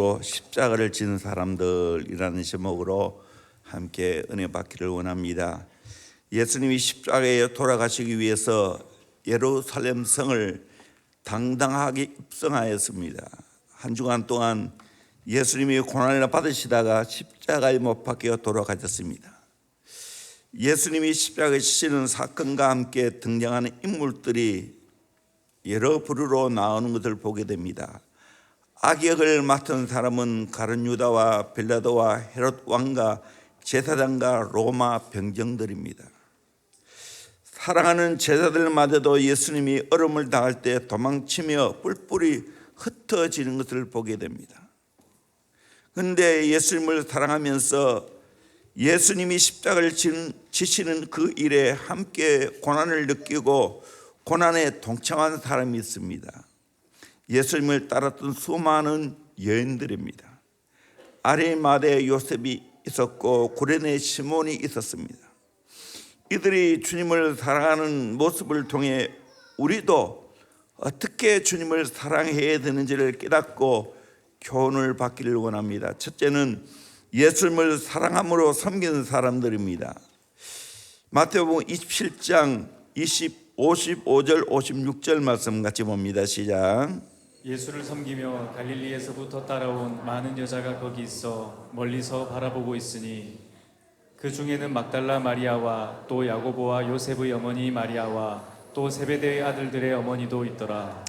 제목으로 십자가를 지는 사람들이라는 제목으로 함께 은혜 받기를 원합니다. 예수님이 십자가에 돌아가시기 위해서 예루살렘 성을 당당하게 입성하였습니다. 한 주간 동안 예수님이 고난을 받으시다가 십자가에 못 박혀 돌아가셨습니다. 예수님이 십자가에 지시는 사건과 함께 등장하는 인물들이 여러 부류로 나오는 것을 보게 됩니다. 악역을 맡은 사람은 가룟 유다와 빌라도와 헤롯 왕과 제사장과 로마 병정들입니다. 사랑하는 제자들마저도 예수님이 얼음을 당할 때 도망치며 뿔뿔이 흩어지는 것을 보게 됩니다. 그런데 예수님을 사랑하면서 예수님이 십자가를 지시는 그 일에 함께 고난을 느끼고 고난에 동참한 사람이 있습니다. 예수님을 따랐던 수많은 여인들입니다. 아리마대 요셉이 있었고 구레네 시몬이 있었습니다. 이들이 주님을 사랑하는 모습을 통해 우리도 어떻게 주님을 사랑해야 되는지를 깨닫고 교훈을 받기를 원합니다. 첫째는 예수님을 사랑함으로 섬기는 사람들입니다. 마태복음 27장 20 55절 56절 말씀 같이 봅니다. 시작. 예수를 섬기며 갈릴리에서부터 따라온 많은 여자가 거기 있어 멀리서 바라보고 있으니 그 중에는 막달라 마리아와 또 야고보와 요셉의 어머니 마리아와 또 세베대의 아들들의 어머니도 있더라.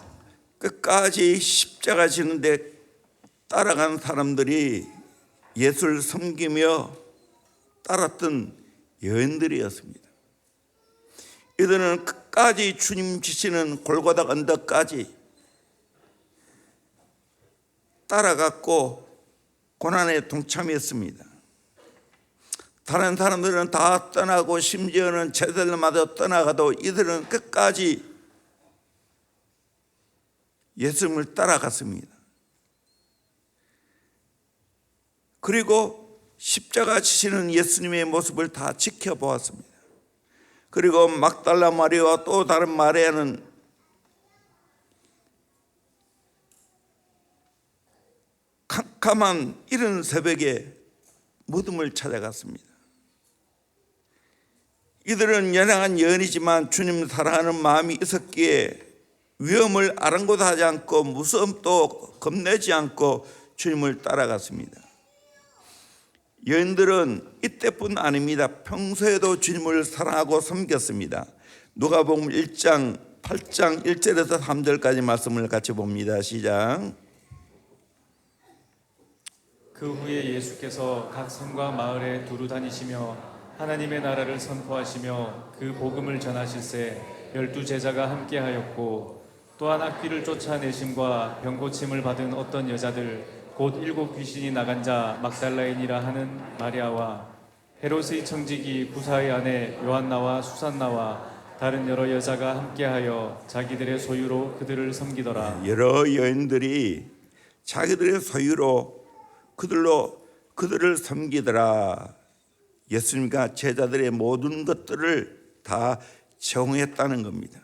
끝까지 십자가 지는데 따라간 사람들이 예수를 섬기며 따랐던 여인들이었습니다. 이들은 끝까지 주님 지시는 골고다 언덕까지 따라갔고 고난에 동참했습니다. 다른 사람들은 다 떠나고 심지어는 제들마다 떠나가도 이들은 끝까지 예수님을 따라갔습니다. 그리고 십자가 지시는 예수님의 모습을 다 지켜보았습니다. 그리고 막달라 마리아와 또 다른 마리아는 캄캄한 이른 새벽에 무덤을 찾아갔습니다. 이들은 연약한 여인이지만 주님 사랑하는 마음이 있었기에 위험을 아랑곳하지 않고 무서움도 겁내지 않고 주님을 따라갔습니다. 여인들은 이때뿐 아닙니다. 평소에도 주님을 사랑하고 섬겼습니다. 누가복음 1장 8장 1절에서 3절까지 말씀을 같이 봅니다. 시작. 그 후에 예수께서 각 성과 마을에 두루 다니시며 하나님의 나라를 선포하시며 그 복음을 전하실세 열두 제자가 함께하였고 또한 악귀를 쫓아내심과 병고침을 받은 어떤 여자들 곧 일곱 귀신이 나간 자 막달라인이라 하는 마리아와 헤롯의 청지기 부사의 아내 요한나와 수산나와 다른 여러 여자가 함께하여 자기들의 소유로 그들을 섬기더라. 여러 여인들이 자기들의 소유로 그들로 그들을 섬기더라. 예수님과 제자들의 모든 것들을 다 제공했다는 겁니다.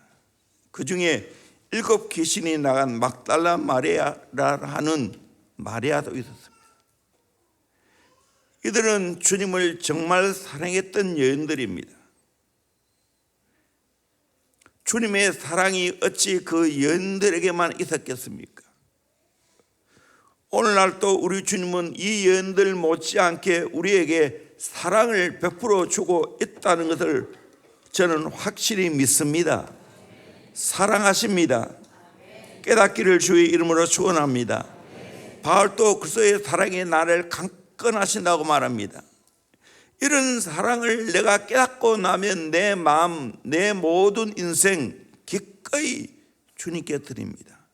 그 중에 일곱 귀신이 나간 막달라 마리아라 하는 마리아도 있었습니다. 이들은 주님을 정말 사랑했던 여인들입니다. 주님의 사랑이 어찌 그 여인들에게만 있었겠습니까? 오늘날 또 우리 주님은 이 여인들 못지않게 우리에게 사랑을 베풀어 주고 있다는 것을 저는 확실히 믿습니다. 사랑하십니다. 깨닫기를 주의 이름으로 축원합니다. 바울도 그리스도의 사랑이 나를 강건하신다고 말합니다. 이런 사랑을 내가 깨닫고 나면 내 마음, 내 모든 인생 기꺼이 주님께 드립니다.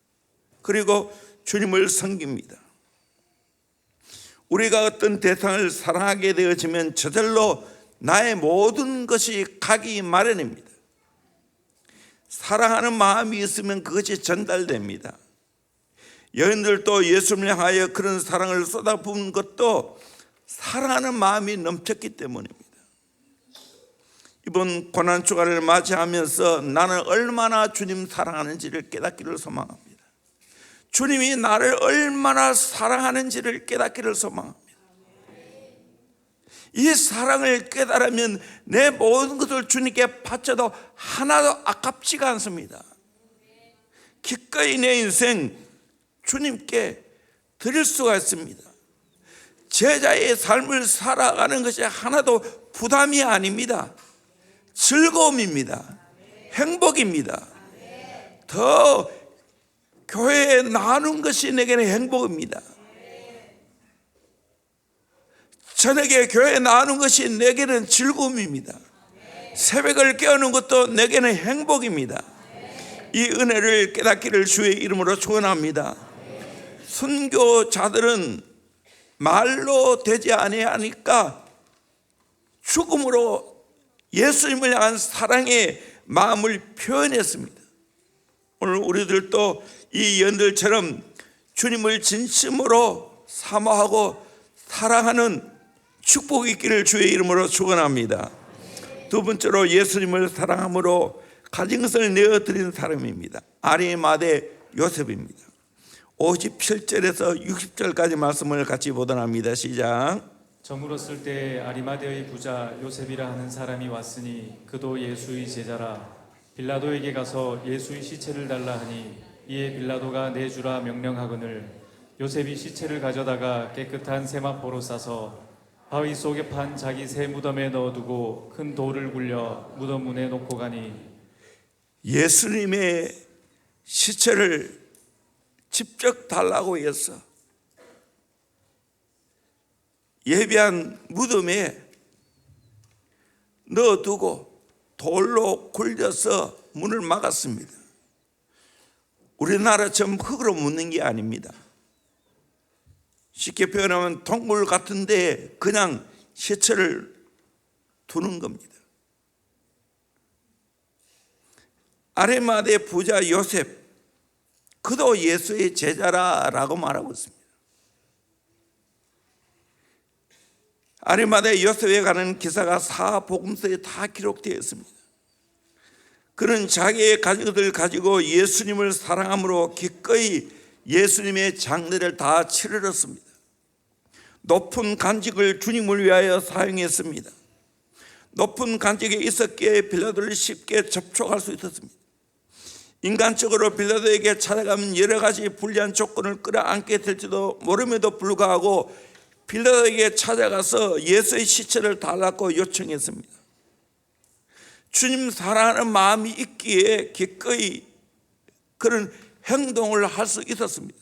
그리고 주님을 섬깁니다. 우리가 어떤 대상을 사랑하게 되어지면 저절로 나의 모든 것이 가기 마련입니다. 사랑하는 마음이 있으면 그것이 전달됩니다. 여인들도 예수님을 향하여 그런 사랑을 쏟아부은 것도 사랑하는 마음이 넘쳤기 때문입니다. 이번 고난 주간을 맞이하면서 나는 얼마나 주님 사랑하는지를 깨닫기를 소망합니다. 주님이 나를 얼마나 사랑하는지를 깨닫기를 소망합니다. 이 사랑을 깨달으면 내 모든 것을 주님께 바쳐도 하나도 아깝지가 않습니다. 기꺼이 내 인생 주님께 드릴 수가 있습니다. 제자의 삶을 살아가는 것이 하나도 부담이 아닙니다. 즐거움입니다. 행복입니다. 더 교회에 나누는 것이 내게는 행복입니다. 저녁에 교회에 나누는 것이 내게는 즐거움입니다. 새벽을 깨우는 것도 내게는 행복입니다. 이 은혜를 깨닫기를 주의 이름으로 축원합니다. 선교자들은 말로 되지 아니하니까 죽음으로 예수님을 향한 사랑의 마음을 표현했습니다. 오늘 우리들도 이 연들처럼 주님을 진심으로 사모하고 사랑하는 축복이 있기를 주의 이름으로 축원합니다. 두 번째로 예수님을 사랑함으로 가진 것을 내어드린 사람입니다. 아리마대 요셉입니다. 57절에서 60절까지 말씀을 같이 보도록 합니다. 시작. 저물었을 때 아리마대의 부자 요셉이라 하는 사람이 왔으니 그도 예수의 제자라 빌라도에게 가서 예수의 시체를 달라 하니 이에 빌라도가 내주라 명령하거늘 요셉이 시체를 가져다가 깨끗한 세마포로 싸서 바위 속에 판 자기 새 무덤에 넣어두고 큰 돌을 굴려 무덤 문에 놓고 가니 예수님의 시체를 직접 달라고 해서 예비한 무덤에 넣어두고 돌로 굴려서 문을 막았습니다. 우리나라처럼 흙으로 묻는 게 아닙니다. 쉽게 표현하면 동굴 같은데 그냥 시체를 두는 겁니다. 아레마대 부자 요셉 그도 예수의 제자라라고 말하고 있습니다. 아리마대 요셉에 가는 기사가 사복음서에 다 기록되어 있습니다. 그는 자기의 것을 가지고 예수님을 사랑함으로 기꺼이 예수님의 장례를 다 치르렀습니다. 높은 간직을 주님을 위하여 사용했습니다. 높은 간직에 있었기에 빌라도를 쉽게 접촉할 수 있었습니다. 인간적으로 빌라도에게 찾아가면 여러 가지 불리한 조건을 끌어안게 될지도 모름에도 불구하고 빌라도에게 찾아가서 예수의 시체를 달라고 요청했습니다. 주님 사랑하는 마음이 있기에 기꺼이 그런 행동을 할 수 있었습니다.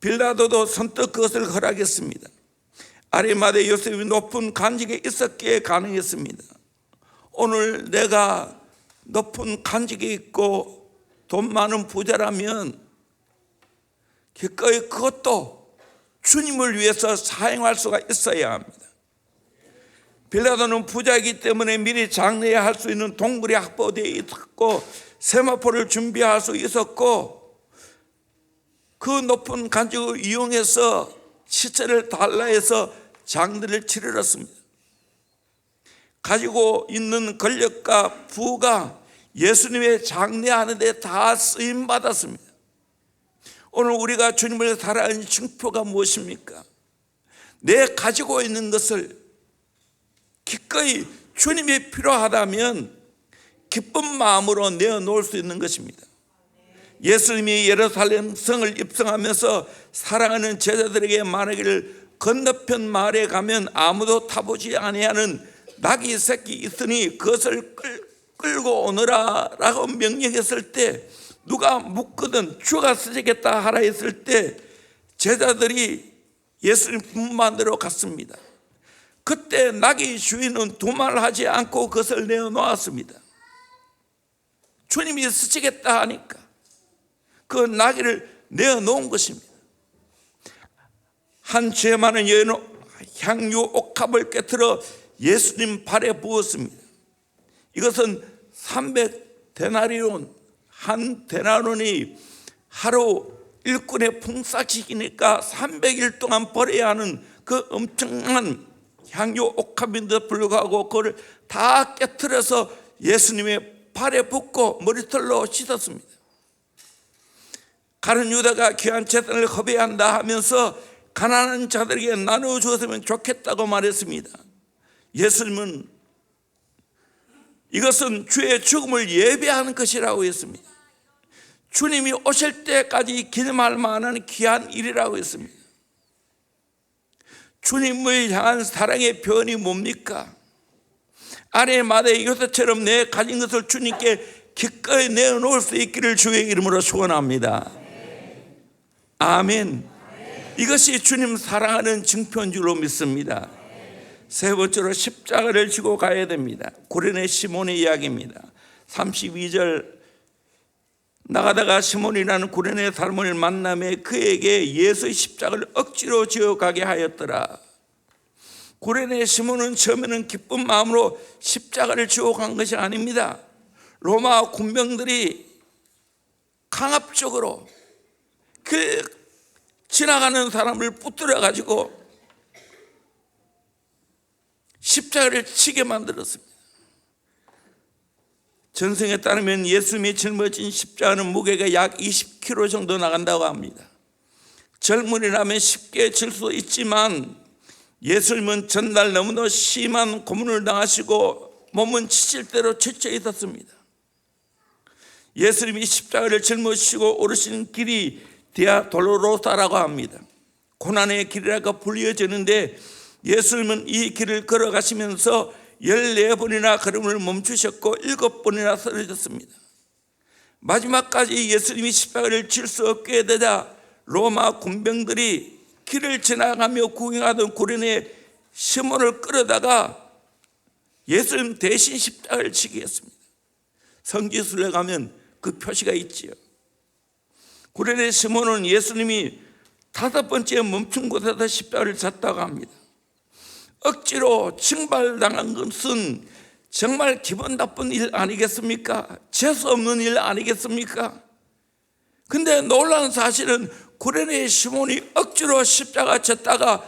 빌라도도 선뜻 그것을 허락했습니다. 아리마대 요셉이 높은 간직에 있었기에 가능했습니다. 오늘 내가 높은 간직이 있고 돈 많은 부자라면 기꺼이 그것도 주님을 위해서 사용할 수가 있어야 합니다. 빌라도는 부자이기 때문에 미리 장례해야 할수 있는 동굴이 확보되어 있었고 세마포를 준비할 수 있었고 그 높은 간직을 이용해서 시체를 달라해서 장례를 치르렀습니다. 가지고 있는 권력과 부가 예수님의 장례하는 데 다 쓰임 받았습니다. 오늘 우리가 주님을 사랑하는 증표가 무엇입니까? 내 가지고 있는 것을 기꺼이 주님이 필요하다면 기쁜 마음으로 내어놓을 수 있는 것입니다. 예수님이 예루살렘 성을 입성하면서 사랑하는 제자들에게 말하기를 건너편 마을에 가면 아무도 타보지 아니하는 낙이 새끼 있으니 그것을 끌, 끌고 오너라 라고 명령했을 때 누가 묻거든 주가 쓰시겠다 하라 했을 때 제자들이 예수님 분만대로 갔습니다. 그때 낙이 주인은 두말하지 않고 그것을 내어놓았습니다. 주님이 쓰시겠다 하니까 그 나귀를 내어놓은 것입니다. 한 죄 많은 여인은 향유 옥합을 깨뜨려 예수님 발에 부었습니다. 이것은 300 데나리온 한 데나리온이 하루 일꾼의 풍사치기니까 300일 동안 버려야 하는 그 엄청난 향유 옥합인데 불구하고 그걸 다 깨뜨려서 예수님의 발에 붓고 머리털로 씻었습니다. 가른 유다가 귀한 재산을 허비한다 하면서 가난한 자들에게 나누어 주었으면 좋겠다고 말했습니다. 예수님은 이것은 주의 죽음을 예배하는 것이라고 했습니다. 주님이 오실 때까지 기념할 만한 귀한 일이라고 했습니다. 주님을 향한 사랑의 표현이 뭡니까? 아내 마대 요새처럼 내 가진 것을 주님께 기꺼이 내어놓을 수 있기를 주의 이름으로 소원합니다. 아멘. 이것이 주님 사랑하는 증표인 줄로 믿습니다. 세 번째로 십자가를 지고 가야 됩니다. 고린의 시몬의 이야기입니다. 32절 나가다가 시몬이라는 구련의 사람을 만남에 그에게 예수의 십자가를 억지로 지어 가게 하였더라. 구련의 시몬은 처음에는 기쁜 마음으로 십자가를 지어 간 것이 아닙니다. 로마 군병들이 강압적으로 그 지나가는 사람을 붙들어 가지고 십자가를 치게 만들었습니다. 전승에 따르면 예수님이 짊어진 십자가는 무게가 약 20kg 정도 나간다고 합니다. 젊은이라면 쉽게 질 수 있지만 예수님은 전날 너무나 심한 고문을 당하시고 몸은 지칠대로 지쳐 있었습니다. 예수님이 십자가를 짊어지시고 오르신 길이 디아 돌로로사라고 합니다. 고난의 길이라고 불리어지는데 예수님은 이 길을 걸어가시면서 14번이나 걸음을 멈추셨고 7번이나 쓰러졌습니다. 마지막까지 예수님이 십자가를 칠 수 없게 되자 로마 군병들이 길을 지나가며 구경하던 구련의 시몬을 끌어다가 예수님 대신 십자가를 치게 했습니다. 성지순례 가면 그 표시가 있지요. 구련의 시몬은 예수님이 다섯 번째 멈춘 곳에서 십자가를 졌다고 합니다. 억지로 징발당한 것은 정말 기분 나쁜 일 아니겠습니까? 재수 없는 일 아니겠습니까? 근데 놀라운 사실은 구레네 시몬이 억지로 십자가 졌다가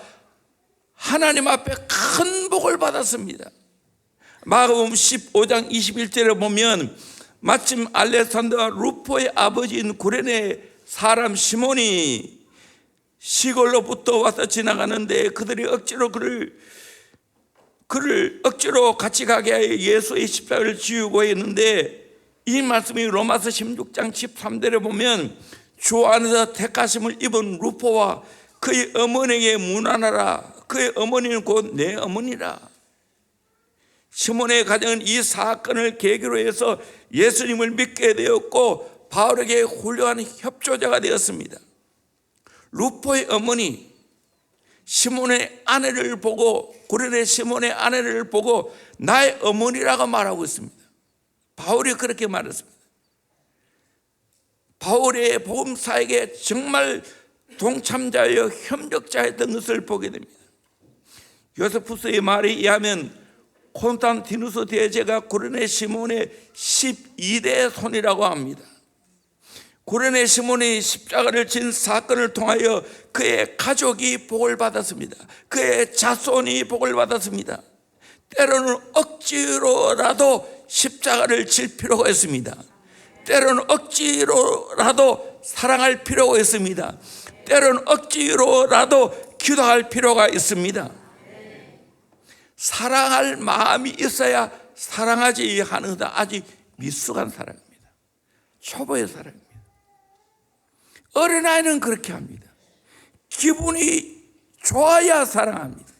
하나님 앞에 큰 복을 받았습니다. 마가복음 15장 21절에 보면 마침 알렉산더 루포의 아버지인 구레네 사람 시몬이 시골로부터 와서 지나가는데 그들이 억지로 그를 그를 억지로 같이 가게 하여 예수의 십자가를 지우고 했는데 이 말씀이 로마서 16장 13절에 보면 주 안에서 택하심을 입은 루포와 그의 어머니에게 문안하라. 그의 어머니는 곧 내 어머니라. 시몬의 가정은 이 사건을 계기로 해서 예수님을 믿게 되었고 바울에게 훌륭한 협조자가 되었습니다. 루포의 어머니 시몬의 아내를 보고 구레네 시몬의 아내를 보고 나의 어머니라고 말하고 있습니다. 바울이 그렇게 말했습니다. 바울의 복음사에게 정말 동참자여 협력자였던 것을 보게 됩니다. 요세푸스의 말에 의하면 콘스탄티누스 대제가 구레네 시몬의 12대 손이라고 합니다. 구레네 시몬이 십자가를 진 사건을 통하여 그의 가족이 복을 받았습니다. 그의 자손이 복을 받았습니다. 때로는 억지로라도 십자가를 질 필요가 있습니다. 때로는 억지로라도 사랑할 필요가 있습니다. 때로는 억지로라도 기도할 필요가 있습니다. 사랑할 마음이 있어야 사랑하지 하는 것은 아직 미숙한 사랑입니다. 초보의 사랑입니다. 어린아이는 그렇게 합니다. 기분이 좋아야 사랑합니다.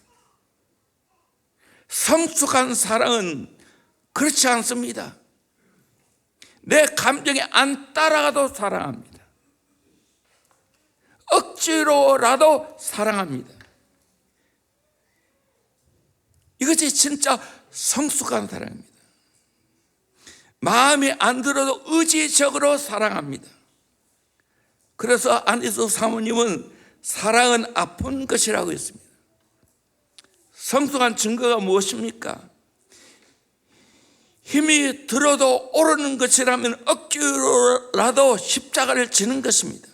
성숙한 사랑은 그렇지 않습니다. 내 감정이 안 따라가도 사랑합니다. 억지로라도 사랑합니다. 이것이 진짜 성숙한 사랑입니다. 마음이 안 들어도 의지적으로 사랑합니다. 그래서 안에서 사모님은 사랑은 아픈 것이라고 했습니다. 성숙한 증거가 무엇입니까? 힘이 들어도 오르는 것이라면 억지로라도 십자가를 지는 것입니다.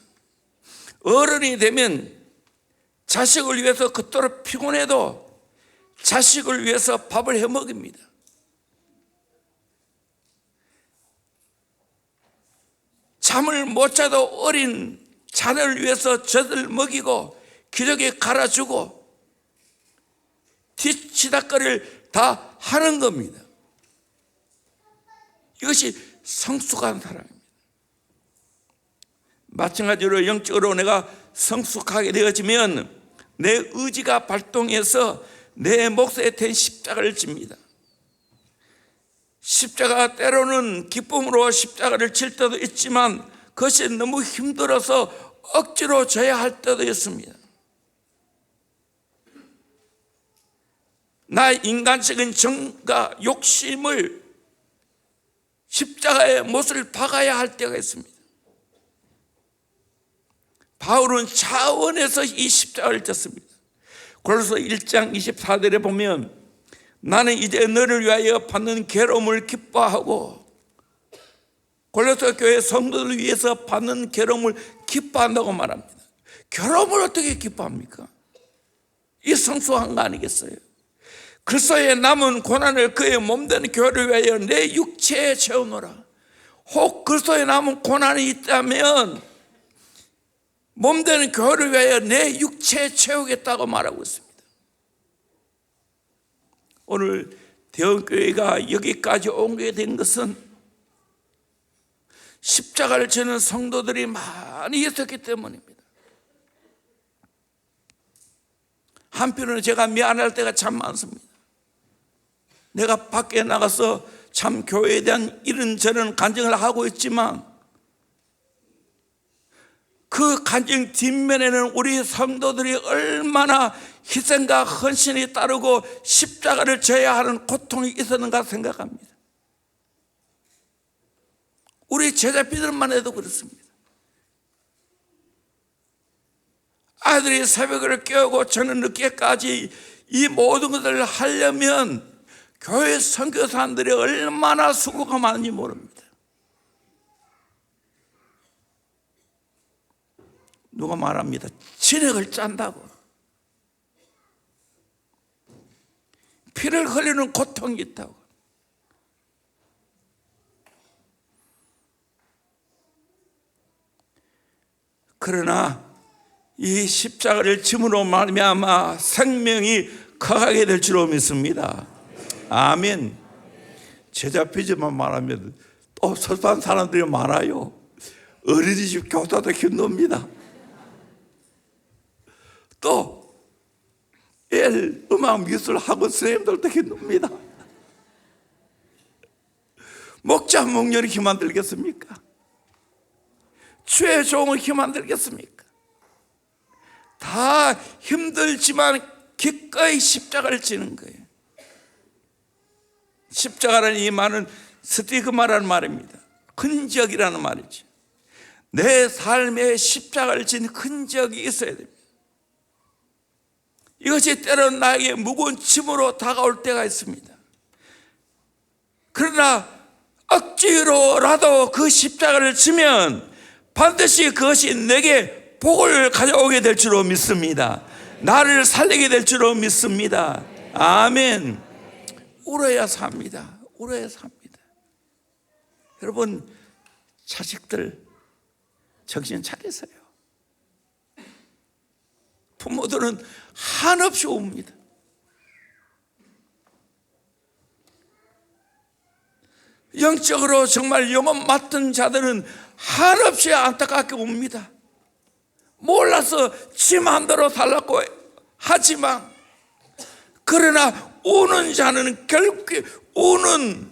어른이 되면 자식을 위해서 그토록 피곤해도 자식을 위해서 밥을 해 먹입니다. 잠을 못 자도 어린 자녀를 위해서 젖을 먹이고 기저귀 갈아주고 뒤치다거리를 다 하는 겁니다. 이것이 성숙한 사랑입니다. 마찬가지로 영적으로 내가 성숙하게 되어지면 내 의지가 발동해서 내 몫에 된 십자가를 집니다. 십자가 때로는 기쁨으로 십자가를 칠 때도 있지만 그것이 너무 힘들어서 억지로 져야 할 때도 있습니다. 나의 인간적인 정과 욕심을 십자가의 못을 박아야 할 때가 있습니다. 바울은 차원에서 이 십자가를 졌습니다. 골로서 1장 24절에 보면 나는 이제 너를 위하여 받는 괴로움을 기뻐하고 골로새 교회 성도들을 위해서 받는 괴로움을 기뻐한다고 말합니다. 괴로움을 어떻게 기뻐합니까? 이 성숙한 거 아니겠어요? 그리스도의 남은 고난을 그의 몸된 교회를 위하여 내 육체에 채우노라. 혹 그리스도의 남은 고난이 있다면 몸되는 교회를 위하여 내 육체에 채우겠다고 말하고 있습니다. 오늘 대원교회가 여기까지 오게 된 것은 십자가를 지는 성도들이 많이 있었기 때문입니다. 한편으로는 제가 미안할 때가 참 많습니다. 내가 밖에 나가서 참 교회에 대한 이런저런 간증을 하고 있지만 그 간증 뒷면에는 우리 성도들이 얼마나 희생과 헌신이 따르고 십자가를 져야 하는 고통이 있었는가 생각합니다. 우리 제자비들만 해도 그렇습니다. 아들이 새벽을 깨우고 저는 늦게까지 이 모든 것을 하려면 교회 선교사님들이 얼마나 수고가 많은지 모릅니다. 누가 말합니다. 진액을 짠다고. 피를 흘리는 고통이 있다고. 그러나 이 십자가를 짐으로 말미암아 생명이 커가게 될 줄로 믿습니다. 아멘. 제자피지만 말하면 또 설산 사람들이 많아요. 어린이집 교사도 힘듭니다. 또엘 음악 미술 학원 선생님들도 힘듭니다. 목자 목렬이 힘안 들겠습니까? 최종을 힘안 들겠습니까? 다 힘들지만 기꺼이 십자가를 지는 거예요. 십자가라는 이 말은 스티그마라는 말입니다. 흔적이라는 말이죠. 내 삶에 십자가를 진 흔적이 있어야 됩니다. 이것이 때로는 나에게 무거운 짐으로 다가올 때가 있습니다. 그러나 억지로라도 그 십자가를 지면 반드시 그것이 내게 복을 가져오게 될 줄로 믿습니다. 나를 살리게 될 줄로 믿습니다. 아멘. 울어야 삽니다. 울어야 삽니다. 여러분, 자식들 정신 차리세요. 부모들은 한없이 옵니다. 영적으로 정말 영업 맡은 자들은 한없이 안타깝게 옵니다. 몰라서 지 마음대로 살라고 하지만 그러나 우는 자는 결국 우는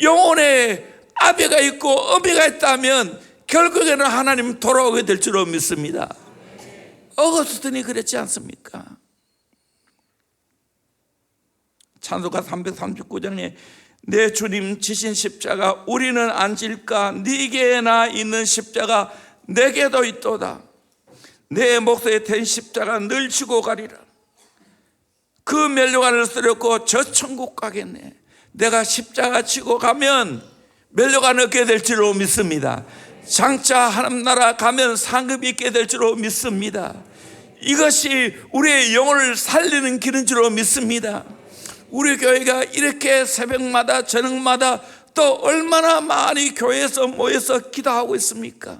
영혼에 아비가 있고 어미가 있다면 결국에는 하나님 돌아오게 될 줄로 믿습니다. 어거스틴이 그랬지 않습니까? 찬송가 339장에 내 주님 지신 십자가 우리는 안 질까? 네게나 있는 십자가 내게도 있도다. 내 목소에 댄 십자가 늘 지고 가리라. 그 멸류관을 쓰렸고 저 천국 가겠네. 내가 십자가 지고 가면 멸류관 얻게 될 줄로 믿습니다 장차 하나님 나라 가면 상급이 있게 될 줄로 믿습니다 이것이 우리의 영혼을 살리는 길인 줄로 믿습니다 우리 교회가 이렇게 새벽마다 저녁마다 또 얼마나 많이 교회에서 모여서 기도하고 있습니까?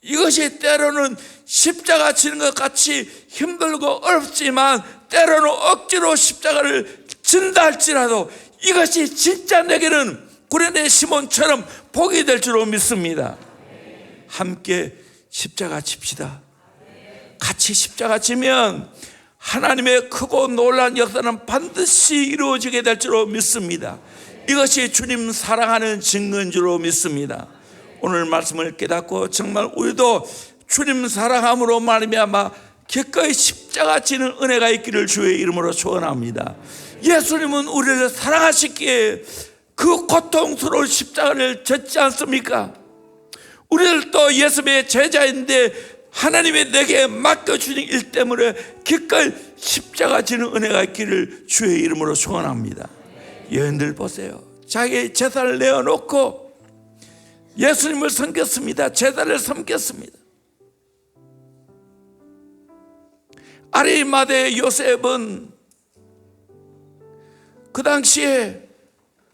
이것이 때로는 십자가 지는 것 같이 힘들고 어렵지만 때로는 억지로 십자가를 진다 할지라도 이것이 진짜 내게는 구레네 시몬처럼 복이 될 줄로 믿습니다. 함께 십자가 칩시다. 같이 십자가 지면 하나님의 크고 놀란 역사는 반드시 이루어지게 될 줄로 믿습니다. 이것이 주님 사랑하는 증거인 줄로 믿습니다. 오늘 말씀을 깨닫고 정말 우리도 주님 사랑함으로 말미암아 기꺼이 십자가 지는 은혜가 있기를 주의 이름으로 축원합니다. 예수님은 우리를 사랑하시기에 그 고통스러운 십자가를 졌지 않습니까? 우리들도 예수님의 제자인데 하나님의 내게 맡겨주신 일 때문에 기꺼이 십자가 지는 은혜가 있기를 주의 이름으로 소원합니다. 여인들 보세요. 자기 재산을 내어놓고 예수님을 섬겼습니다. 제자를 섬겼습니다. 아리마대 요셉은 그 당시에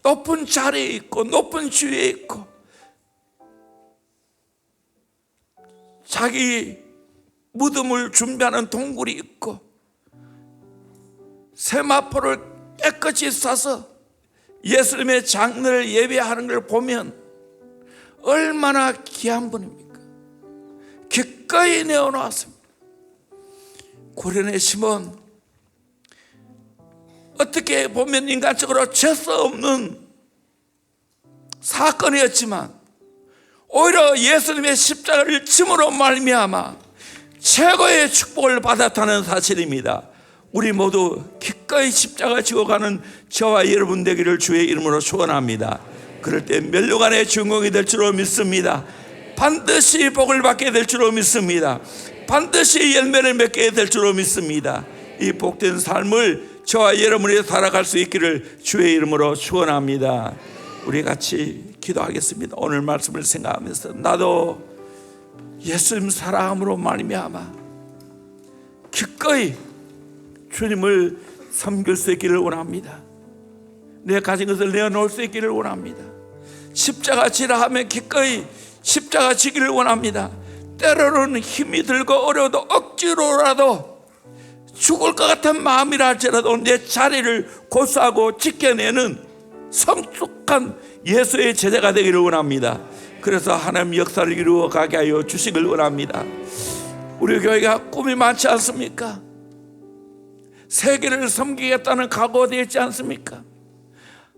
높은 자리에 있고 높은 지위에 있고 자기 무덤을 준비하는 동굴이 있고 세마포를 깨끗이 싸서 예수님의 장례를 예배하는 걸 보면 얼마나 귀한 분입니까? 기꺼이 내어놓았습니다. 고련의 시몬 어떻게 보면 인간적으로 죄수 없는 사건이었지만 오히려 예수님의 십자가를 짐으로 말미암아 최고의 축복을 받았다는 사실입니다. 우리 모두 기꺼이 십자가 지고 가는 저와 여러분 되기를 주의 이름으로 축원합니다. 그럴 때 멸류관의 주인공이 될 줄로 믿습니다. 반드시 복을 받게 될 줄로 믿습니다. 반드시 열매를 맺게 될 줄로 믿습니다. 이 복된 삶을 저와 여러분이 살아갈 수 있기를 주의 이름으로 축원합니다. 우리 같이 기도하겠습니다. 오늘 말씀을 생각하면서 나도 예수님 사랑함으로 말미암아 기꺼이 주님을 섬길 수 있기를 원합니다. 내 가진 것을 내어놓을 수 있기를 원합니다. 십자가 지라 하면 기꺼이 십자가 지기를 원합니다. 때로는 힘이 들고 어려워도 억지로라도 죽을 것 같은 마음이라 할지라도 내 자리를 고수하고 지켜내는 성숙한 예수의 제자가 되기를 원합니다. 그래서 하나님 역사를 이루어 가게 하여 주시길 원합니다. 우리 교회가 꿈이 많지 않습니까? 세계를 섬기겠다는 각오가 되어 있지 않습니까?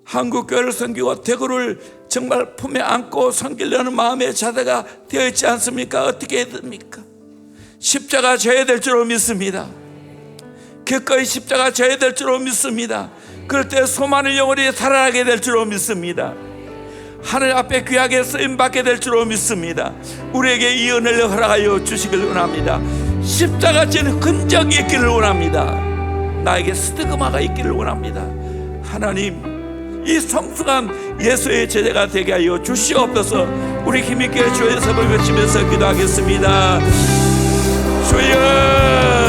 한국 교회를 섬기고 대구를 정말 품에 안고 섬기려는 마음의 자세가 되어 있지 않습니까? 어떻게 해야 됩니까? 십자가 져야 될 줄로 믿습니다. 기꺼이 십자가 져야 될 줄로 믿습니다. 그럴 때 수많은 영혼이 살아나게 될 줄로 믿습니다. 하늘 앞에 귀하게 쓰임 받게 될 줄로 믿습니다. 우리에게 이 은혜를 허락하여 주시길 원합니다. 십자가 지는 흔적이 있기를 원합니다. 나에게 스티그마가 있기를 원합니다. 하나님, 이 성숙한 예수의 제자가 되게 하여 주시옵소서. 우리 힘있게 주의 sab을 외치면서 기도하겠습니다. 주여.